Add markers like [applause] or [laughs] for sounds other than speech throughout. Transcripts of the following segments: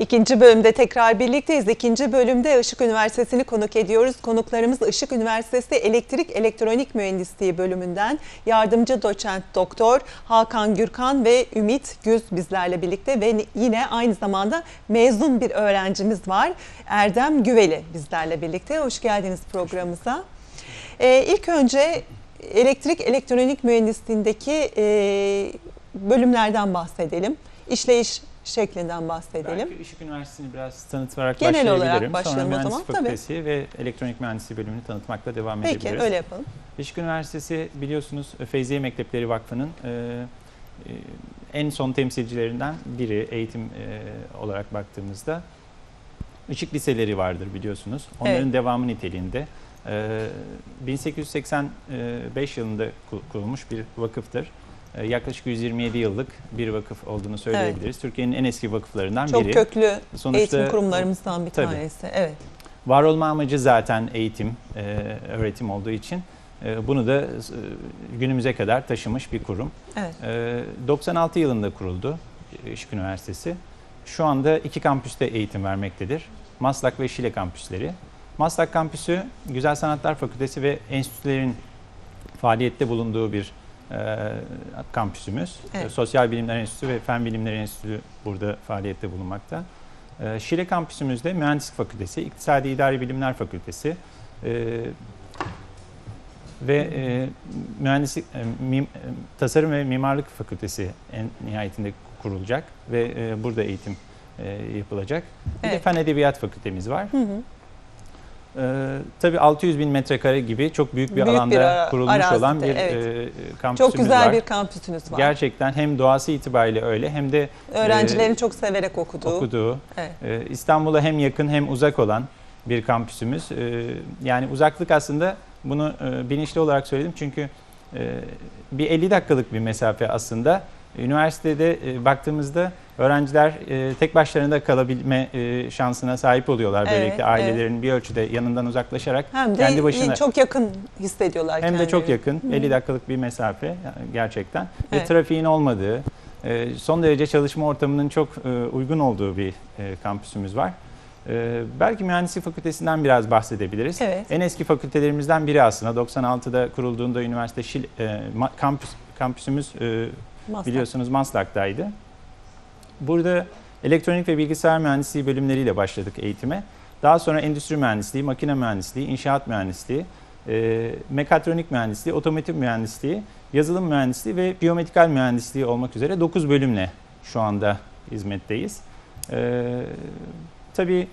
İkinci bölümde tekrar birlikteyiz. İkinci bölümde Işık Üniversitesi'ni konuk ediyoruz. Konuklarımız Işık Üniversitesi Elektrik Elektronik Mühendisliği bölümünden yardımcı doçent doktor Hakan Gürkan ve Ümit Güz bizlerle birlikte ve yine aynı zamanda mezun bir öğrencimiz var. Erdem Güveli bizlerle birlikte. Hoş geldiniz programımıza. Ee, ilk önce elektrik elektronik mühendisliğindeki e, bölümlerden bahsedelim. İşleyiş şeklinden bahsedelim. Belki Işık Üniversitesi'ni biraz tanıtarak Genel olarak başlayabilirim. başlayalım Sonra o zaman, Mühendislik tabii. Fakültesi ve Elektronik Mühendisliği bölümünü tanıtmakla devam Peki edebiliriz. öyle yapalım. Işık Üniversitesi biliyorsunuz Feyziye Mektepleri Vakfı'nın e, e, en son temsilcilerinden biri eğitim e, olarak baktığımızda. Işık liseleri vardır biliyorsunuz. Onların Evet. devamı niteliğinde. E, 1885 yılında ku- kurulmuş bir vakıftır. E, yaklaşık 127 yıllık bir vakıf olduğunu söyleyebiliriz. Türkiye'nin en eski vakıflarından Çok biri. köklü Sonuçta eğitim kurumlarımızdan bir Tabii. tanesi. Evet. Var olma amacı zaten eğitim, e, öğretim olduğu için e, bunu da e, günümüze kadar taşımış bir kurum. Evet. E, 96 yılında kuruldu Işık Üniversitesi. Şu anda iki kampüste eğitim vermektedir. Maslak ve Şile kampüsleri. Maslak kampüsü Güzel Sanatlar Fakültesi ve enstitülerin faaliyette bulunduğu bir e, kampüsümüz. Evet. E, Sosyal Bilimler Enstitüsü ve Fen Bilimleri Enstitüsü burada faaliyette bulunmakta. E, Şile kampüsümüzde Mühendislik Fakültesi, İktisadi İdari Bilimler Fakültesi e, ve e, Mühendislik e, mim- e, Tasarım ve Mimarlık Fakültesi en nihayetinde kurulacak ve e, burada eğitim e, yapılacak. Bir de Evet. Fen Edebiyat Fakültemiz var. Hı hı. Ee, tabii 600 bin metrekare gibi çok büyük bir Büyük bir alanda ara- kurulmuş arazide, olan bir evet. e, kampüsümüz Çok güzel var. bir kampüsünüz var. Gerçekten hem doğası itibariyle öyle hem de Öğrencilerin e, çok severek okuduğu. okuduğu, Evet. e, İstanbul'a hem yakın hem uzak olan bir kampüsümüz. E, yani uzaklık aslında bunu e, bilinçli olarak söyledim çünkü e, bir 50 dakikalık bir mesafe aslında. Üniversitede e, baktığımızda öğrenciler e, tek başlarına kalabilme e, şansına sahip oluyorlar Evet, böylelikle ailelerinin bir ölçüde yanından uzaklaşarak Hem de kendi başına çok yakın hissediyorlar hem de çok yakın, 50 dakikalık bir mesafe gerçekten Evet. ve trafiğin olmadığı, e, son derece çalışma ortamının çok e, uygun olduğu bir e, kampüsümüz var. Belki mühendislik fakültesinden biraz bahsedebiliriz. Evet. En eski fakültelerimizden biri aslında 96'da kurulduğunda üniversite Şil, e, kampüs kampüsümüz e, Maslak. biliyorsunuz Maslak'taydı. Burada elektronik ve bilgisayar mühendisliği bölümleriyle başladık eğitime. Daha sonra endüstri mühendisliği, makine mühendisliği, inşaat mühendisliği, e, mekatronik mühendisliği, otomotiv mühendisliği, yazılım mühendisliği ve biyomedikal mühendisliği olmak üzere 9 bölümle şu anda hizmetteyiz. E, tabii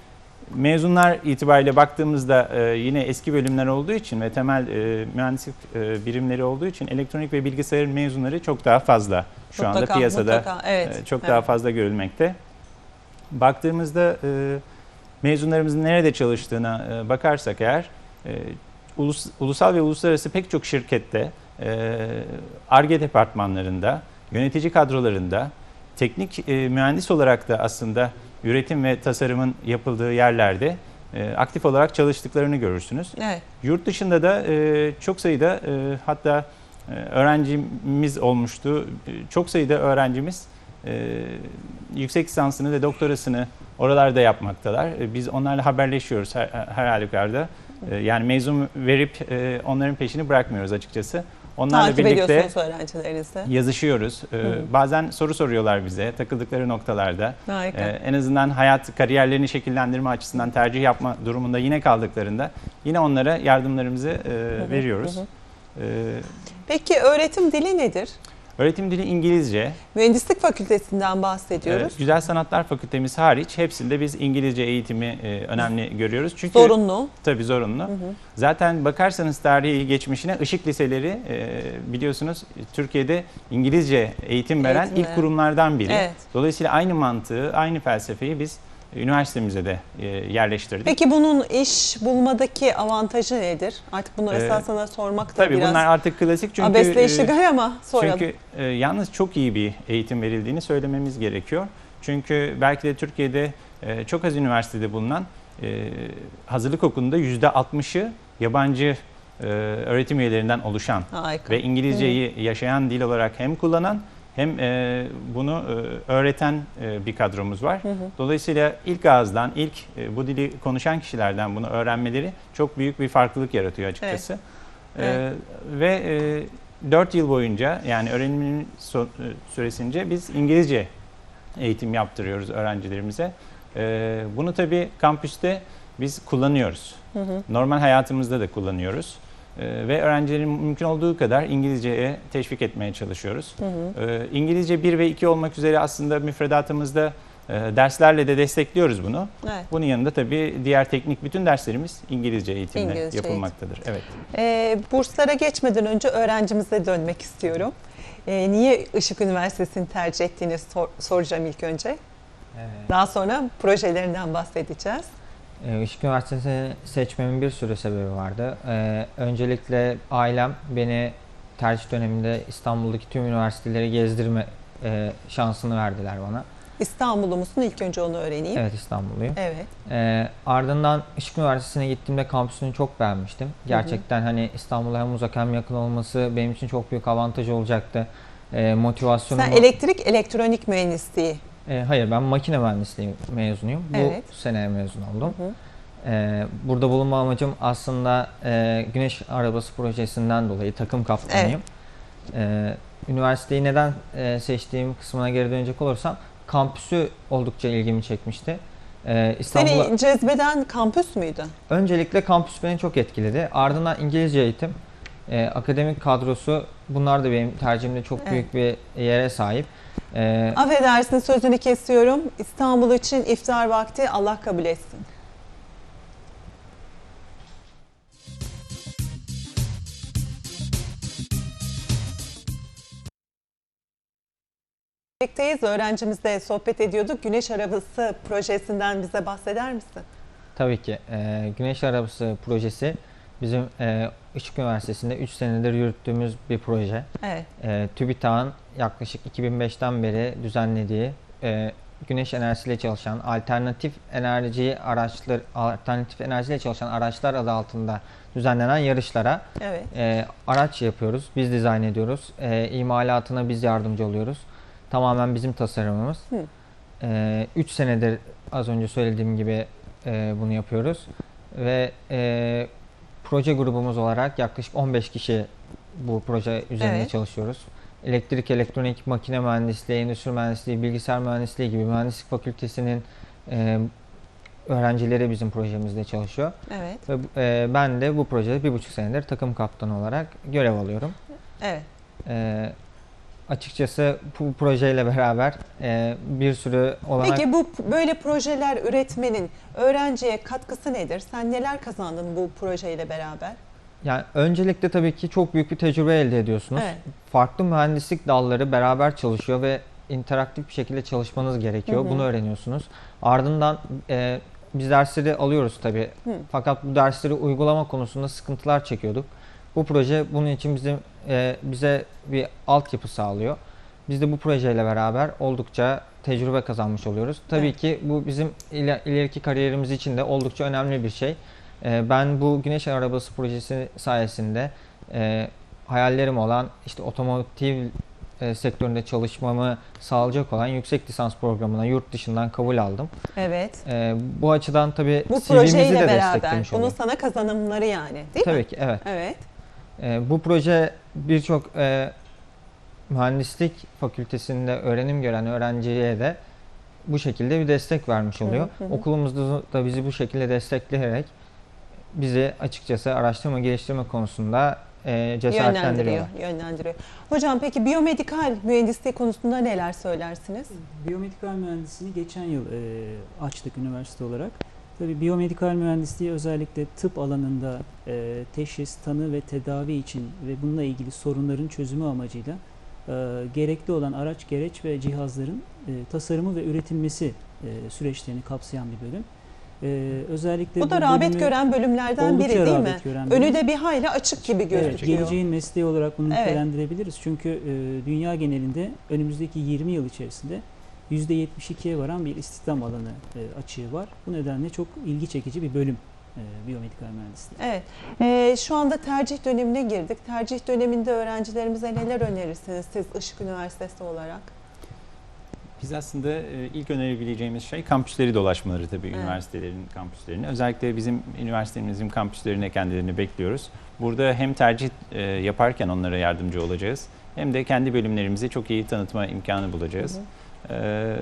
mezunlar itibariyle baktığımızda e, yine eski bölümler olduğu için ve temel e, mühendislik e, birimleri olduğu için elektronik ve bilgisayar mezunları çok daha fazla şu anda Mutlaka, piyasada mutlaka. Evet. e, çok evet. daha fazla görülmekte. Baktığımızda e, mezunlarımızın nerede çalıştığına e, bakarsak eğer e, ulus, ulusal ve uluslararası pek çok şirkette e, ARGE departmanlarında, yönetici kadrolarında, teknik e, mühendis olarak da aslında üretim ve tasarımın yapıldığı yerlerde e, aktif olarak çalıştıklarını görürsünüz. Evet. Yurt dışında da e, çok sayıda e, hatta e, öğrencimiz olmuştu. E, Çok sayıda öğrencimiz e, yüksek lisansını ve doktorasını oralarda yapmaktalar. E, biz onlarla haberleşiyoruz her, her halükarda. E, yani mezun verip e, onların peşini bırakmıyoruz açıkçası. Onlarla Takip birlikte yazışıyoruz. E, hı. bazen soru soruyorlar bize takıldıkları noktalarda. Harika. Ee, en azından hayat kariyerlerini şekillendirme açısından tercih yapma durumunda yine kaldıklarında yine onlara yardımlarımızı e, hı, veriyoruz. hı hı. Ee, Peki öğretim dili nedir? Öğretim dili İngilizce. Mühendislik fakültesinden bahsediyoruz. Ee, Güzel Sanatlar Fakültemiz hariç hepsinde biz İngilizce eğitimi e, önemli görüyoruz. Çünkü Zorunlu. tabii zorunlu. Hı hı. Zaten bakarsanız tarihi geçmişine ışık liseleri e, biliyorsunuz Türkiye'de İngilizce eğitim veren Eğitim ilk veren. kurumlardan biri. Evet. Dolayısıyla aynı mantığı, aynı felsefeyi biz üniversitemize de e, yerleştirdik. Peki bunun iş bulmadaki avantajı nedir? Artık bunu Ee, esasına sormak da Tabii biraz bunlar artık klasik çünkü abesle e, iştigal ama soralım. çünkü e, yalnız çok iyi bir eğitim verildiğini söylememiz gerekiyor. Çünkü belki de Türkiye'de e, çok az üniversitede bulunan e, hazırlık okulunda yüzde 60'ı yabancı e, öğretim üyelerinden oluşan Harika. ve İngilizceyi yaşayan dil olarak hem kullanan hem e, bunu e, öğreten e, bir kadromuz var. Dolayısıyla ilk ağızdan, ilk e, bu dili konuşan kişilerden bunu öğrenmeleri çok büyük bir farklılık yaratıyor açıkçası. Evet. E, ve e, 4 yıl boyunca yani öğrenimin so- e, süresince biz İngilizce eğitim yaptırıyoruz öğrencilerimize. E, bunu tabii kampüste biz kullanıyoruz. Normal hayatımızda da kullanıyoruz. E, ve öğrencilerin mümkün olduğu kadar İngilizceye teşvik etmeye çalışıyoruz. E, İngilizce 1 ve 2 olmak üzere aslında müfredatımızda e, derslerle de destekliyoruz bunu. Evet. Bunun yanında tabii diğer teknik bütün derslerimiz İngilizce eğitimle İngilizce yapılmaktadır. Evet. Ee, burslara geçmeden önce öğrencimize dönmek istiyorum. Ee, niye Işık Üniversitesi'ni tercih ettiğini sor- soracağım ilk önce. Ee, Daha sonra projelerinden bahsedeceğiz. E, Işık Üniversitesi'ni seçmemin bir sürü sebebi vardı. Ee, öncelikle ailem beni tercih döneminde İstanbul'daki tüm üniversiteleri gezdirme e, şansını verdiler bana. İstanbul'u musun? İlk önce onu öğreneyim. Evet İstanbulluyum. Evet. Ee, ardından Işık Üniversitesi'ne gittiğimde kampüsünü çok beğenmiştim. Gerçekten hani İstanbul'a hem uzak hem yakın olması benim için çok büyük avantaj olacaktı. Ee, motivasyonumu... Sen elektrik elektronik mühendisliği. Ee, hayır ben makine mühendisliği mezunuyum. Evet. Bu sene mezun oldum. Hı hı. Ee, burada bulunma amacım aslında e, Güneş Arabası projesinden dolayı takım kaptanıyım. Ee, üniversiteyi neden e, seçtiğim kısmına geri dönecek olursam kampüsü oldukça ilgimi çekmişti. Ee, Seni cezbeden kampüs müydü? öncelikle kampüs beni çok etkiledi. Ardından İngilizce eğitim, e, akademik kadrosu bunlar da benim tercihimde çok Evet. büyük bir yere sahip. Ee, Affedersin sözünü kesiyorum. İstanbul için iftar vakti Allah kabul etsin. Birlikteyiz. Öğrencimizle sohbet ediyorduk. Güneş Arabası projesinden bize bahseder misin? Tabii ki. E, Güneş Arabası projesi bizim e, Işık Üniversitesi'nde 3 senedir yürüttüğümüz bir proje. Evet. E, TÜBİTAK'ın yaklaşık 2005'ten beri düzenlediği e, güneş enerjisiyle çalışan alternatif enerji araçlar alternatif enerjiyle çalışan araçlar adı altında düzenlenen yarışlara Evet. e, araç yapıyoruz. Biz dizayn ediyoruz. E, imalatına biz yardımcı oluyoruz. Tamamen bizim tasarımımız. Hı. 3 senedir az önce söylediğim gibi e, bunu yapıyoruz. Ve e, proje grubumuz olarak yaklaşık 15 kişi bu proje üzerinde Evet. çalışıyoruz. Elektrik, elektronik, makine mühendisliği, endüstri mühendisliği, bilgisayar mühendisliği gibi mühendislik fakültesinin e, öğrencileri bizim projemizde çalışıyor. Evet. Ve e, ben de bu projede bir buçuk senedir takım kaptanı olarak görev alıyorum. Evet. E, açıkçası bu projeyle beraber e, bir sürü olanak... Peki bu böyle projeler üretmenin öğrenciye katkısı nedir? Sen neler kazandın bu projeyle beraber? Yani öncelikle tabii ki çok büyük bir tecrübe elde ediyorsunuz. Evet. Farklı mühendislik dalları beraber çalışıyor ve interaktif bir şekilde çalışmanız gerekiyor. Hı hı. Bunu öğreniyorsunuz. Ardından e, biz dersleri alıyoruz tabii. Hı. Fakat bu dersleri uygulama konusunda sıkıntılar çekiyorduk. Bu proje bunun için bizim e, bize bir altyapı sağlıyor. Biz de bu projeyle beraber oldukça tecrübe kazanmış oluyoruz. Tabii Evet. ki bu bizim iler- ileriki kariyerimiz için de oldukça önemli bir şey. E, ben bu Güneş Arabası projesi sayesinde e, hayallerim olan işte otomotiv e, sektöründe çalışmamı sağlayacak olan yüksek lisans programına yurt dışından kabul aldım. Evet. E, bu açıdan tabii Bu CV'mizi projeyle de beraber desteklemiş bunun oluyor. sana kazanımları yani değil mi? Tabii ki evet. Evet. E, bu proje birçok e, mühendislik fakültesinde öğrenim gören öğrenciye de bu şekilde bir destek vermiş oluyor. Hı hı. Okulumuzda da bizi bu şekilde destekleyerek bizi açıkçası araştırma geliştirme konusunda e, cesaretlendiriyor. Yönlendiriyor, yönlendiriyor. Hocam peki biyomedikal mühendisliği konusunda neler söylersiniz? Biyomedikal mühendisliğini geçen yıl e, açtık üniversite olarak. Tabii biyomedikal mühendisliği özellikle tıp alanında e, teşhis, tanı ve tedavi için ve bununla ilgili sorunların çözümü amacıyla e, gerekli olan araç, gereç ve cihazların e, tasarımı ve üretilmesi e, süreçlerini kapsayan bir bölüm. E, özellikle Bu da rağbet bölümü gören bölümlerden biri değil mi? rağbet. Önü de bir hayli açık gibi Evet, gözüküyor. geleceğin mesleği olarak bunu Evet. nitelendirebiliriz. Çünkü e, dünya genelinde önümüzdeki 20 yıl içerisinde %72'ye varan bir istihdam alanı e, açığı var. Bu nedenle çok ilgi çekici bir bölüm e, biyomedikal mühendisliği. Evet. Ee, şu anda tercih dönemine girdik. Tercih döneminde öğrencilerimize neler önerirsiniz siz Işık Üniversitesi olarak? Biz aslında e, ilk önerebileceğimiz şey kampüsleri dolaşmaları tabii Evet. üniversitelerin kampüslerini. Özellikle bizim üniversitemizin kampüslerine kendilerini bekliyoruz. Burada hem tercih e, yaparken onlara yardımcı olacağız hem de kendi bölümlerimizi çok iyi tanıtma imkanı bulacağız. E,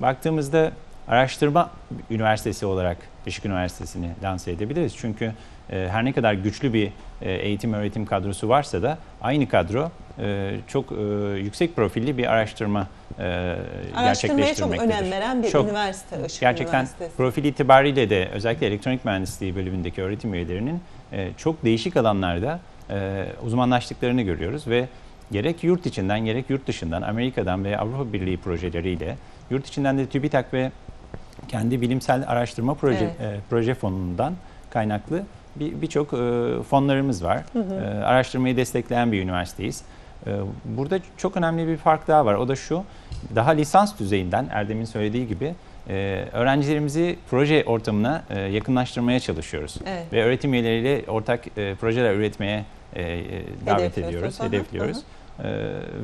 baktığımızda araştırma üniversitesi olarak Işık Üniversitesi'ni lanse edebiliriz. Çünkü her ne kadar güçlü bir eğitim öğretim kadrosu varsa da aynı kadro e, çok e, yüksek profilli bir araştırma e, Araştırmaya çok önem veren bir Çok. üniversite Işık Gerçekten Üniversitesi. profil itibariyle de özellikle elektronik mühendisliği bölümündeki öğretim üyelerinin e, çok değişik alanlarda e, uzmanlaştıklarını görüyoruz ve gerek yurt içinden gerek yurt dışından Amerika'dan ve Avrupa Birliği projeleriyle yurt içinden de TÜBİTAK ve kendi bilimsel araştırma proje Evet. e, proje fonundan kaynaklı bir- birçok e, fonlarımız var. Hı hı. E, araştırmayı destekleyen bir üniversiteyiz. E, Burada çok önemli bir fark daha var. O da şu, daha lisans düzeyinden Erdem'in söylediği gibi e, öğrencilerimizi proje ortamına e, yakınlaştırmaya çalışıyoruz. Evet. Ve öğretim üyeleriyle ortak e, projeler üretmeye davet Hedefliyorsunuz. ediyoruz, hı, hedefliyoruz. hı E,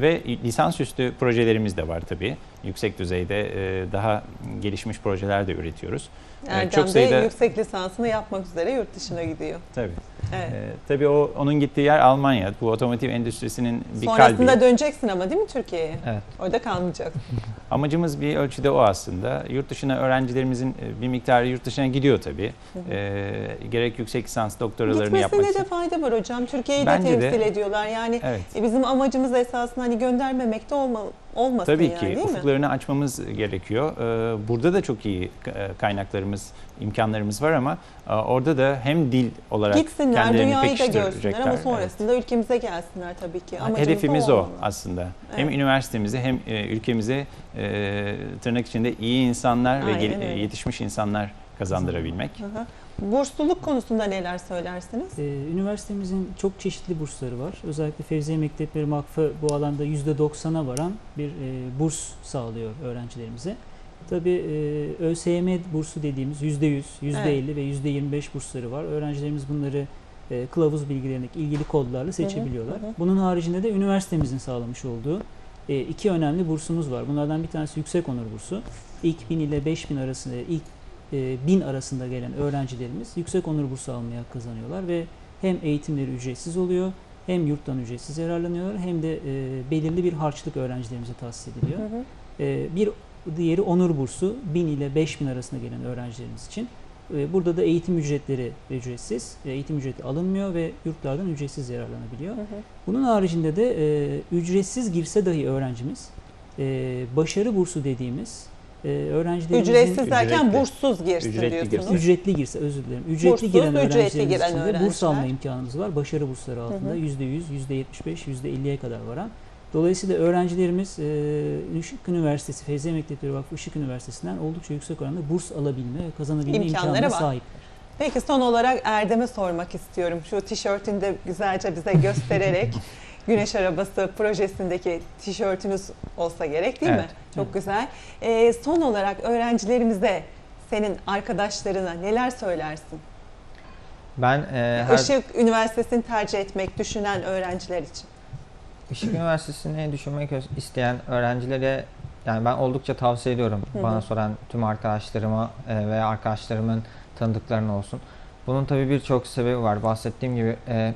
ve lisansüstü projelerimiz de var tabii. Yüksek düzeyde e, daha gelişmiş projeler de üretiyoruz. Erdem çok de sayıda- yüksek lisansını yapmak üzere yurt dışına gidiyor. Tabii. Evet. E, tabii o onun gittiği yer Almanya. Bu otomotiv endüstrisinin bir Sonrasında kalbi. döneceksin ama değil mi Türkiye'ye? Evet. Orada kalmayacak. [laughs] Amacımız bir ölçüde o aslında. Yurt dışına öğrencilerimizin e, bir miktarı yurt dışına gidiyor tabii. Hı hı. E, gerek yüksek lisans doktoralarını yapmak Gitmesine için. de fayda var hocam. Türkiye'yi de Bence de. temsil ediyorlar. Yani Evet. e, bizim amacımız esasında hani göndermemekte olma, olmasın Tabii yani ki değil mi? ufuklarını açmamız gerekiyor. Ee, Burada da çok iyi e, kaynaklarımız, imkanlarımız var ama e, orada da hem dil olarak Gitsinler, kendilerini dünyayı da pekiştirecekler. görsünler ama Evet. sonrasında ülkemize gelsinler tabii ki. Amacımız Hedefimiz o olmalı. aslında. Hem Evet. üniversitemize hem ülkemize e, tırnak içinde iyi insanlar ve Aynen gel- öyle. e, yetişmiş insanlar kazandırabilmek. Hı hı. Bursluluk konusunda neler söylersiniz? Ee, üniversitemizin çok çeşitli bursları var. Özellikle Fevziye Mektepleri Vakfı bu alanda %90'a varan bir e, burs sağlıyor öğrencilerimize. Tabii e, ÖSYM bursu dediğimiz %100, %50 ve %25 bursları var. Öğrencilerimiz bunları e, kılavuz bilgilerindeki ilgili kodlarla seçebiliyorlar. hı hı. Bunun haricinde de üniversitemizin sağlamış olduğu e, iki önemli bursumuz var. Bunlardan bir tanesi yüksek onur bursu. İlk 1000 ile 5000 arasında, ilk e, 1000 arasında gelen öğrencilerimiz yüksek onur bursu almaya hak kazanıyorlar ve hem eğitimleri ücretsiz oluyor, hem yurttan ücretsiz yararlanıyorlar, hem de e, belirli bir harçlık öğrencilerimize tahsis ediliyor. Hı hı. E, bir diğeri onur bursu 1000 ile 5000 arasında gelen öğrencilerimiz için. E, burada da eğitim ücretleri ücretsiz, e, eğitim ücreti alınmıyor ve yurtlardan ücretsiz yararlanabiliyor. Hı hı. Bunun haricinde de e, ücretsiz girse dahi öğrencimiz e, başarı bursu dediğimiz e, öğrencilerimizin Ücretsiz derken Ücretli. burssuz girsin Ücretli diyorsunuz. girsin. ücretli girse özür dilerim. Ücretli Bursuz, giren ücretli öğrencilerimiz giren için de burs öğrenciler. alma imkanımız var. Başarı bursları altında hı. %100, %75, %50'ye kadar varan. Dolayısıyla öğrencilerimiz e, Işık Üniversitesi, Feyziye Mektepleri Vakfı Işık Üniversitesi'nden oldukça yüksek oranda burs alabilme ve kazanabilme İmkanları imkanına var. sahip. Peki son olarak Erdem'e sormak istiyorum. Şu tişörtünü de güzelce bize göstererek [laughs] Güneş Arabası projesindeki tişörtünüz olsa gerek değil mi? Evet. Çok Evet. güzel. Ee, son olarak öğrencilerimize, senin arkadaşlarına neler söylersin? Ben e, her Işık Üniversitesi'ni tercih etmek düşünen öğrenciler için. Işık Üniversitesi'ni düşünmek isteyen öğrencilere yani ben oldukça tavsiye ediyorum. Hı hı. Bana soran tüm arkadaşlarıma e, veya arkadaşlarımın tanıdıklarına olsun. Bunun tabii birçok sebebi var. Bahsettiğim gibi e,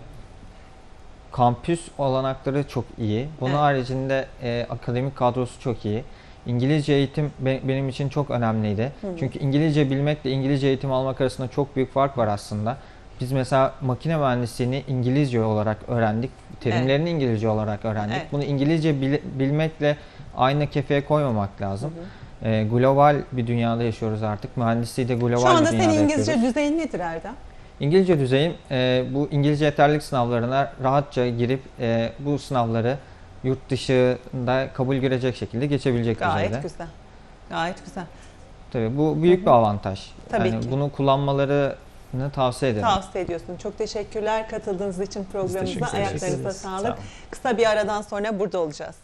kampüs olanakları çok iyi. Bunun Evet. haricinde e, akademik kadrosu çok iyi. İngilizce eğitim be- benim için çok önemliydi. Hı. Çünkü İngilizce bilmekle İngilizce eğitim almak arasında çok büyük fark var aslında. Biz mesela makine mühendisliğini İngilizce olarak öğrendik. Terimlerini İngilizce olarak öğrendik. Evet. Bunu İngilizce bil- bilmekle aynı kefeye koymamak lazım. Hı hı. Ee, global bir dünyada yaşıyoruz artık. Mühendisliği de global Şu anda bir dünyada senin İngilizce yapıyoruz. düzeyin nedir Erdem? İngilizce düzeyim e, bu İngilizce yeterlilik sınavlarına rahatça girip e, bu sınavları yurt dışında kabul görecek şekilde geçebilecek Gayet düzeyde. güzel. Gayet güzel. Tabii bu büyük bir avantaj. Tabii yani ki. bunu kullanmalarını tavsiye ederim. Tavsiye ediyorsun. Çok teşekkürler katıldığınız için programımıza. Ayaklarınıza sağlık. Sağ olun. Kısa bir aradan sonra burada olacağız.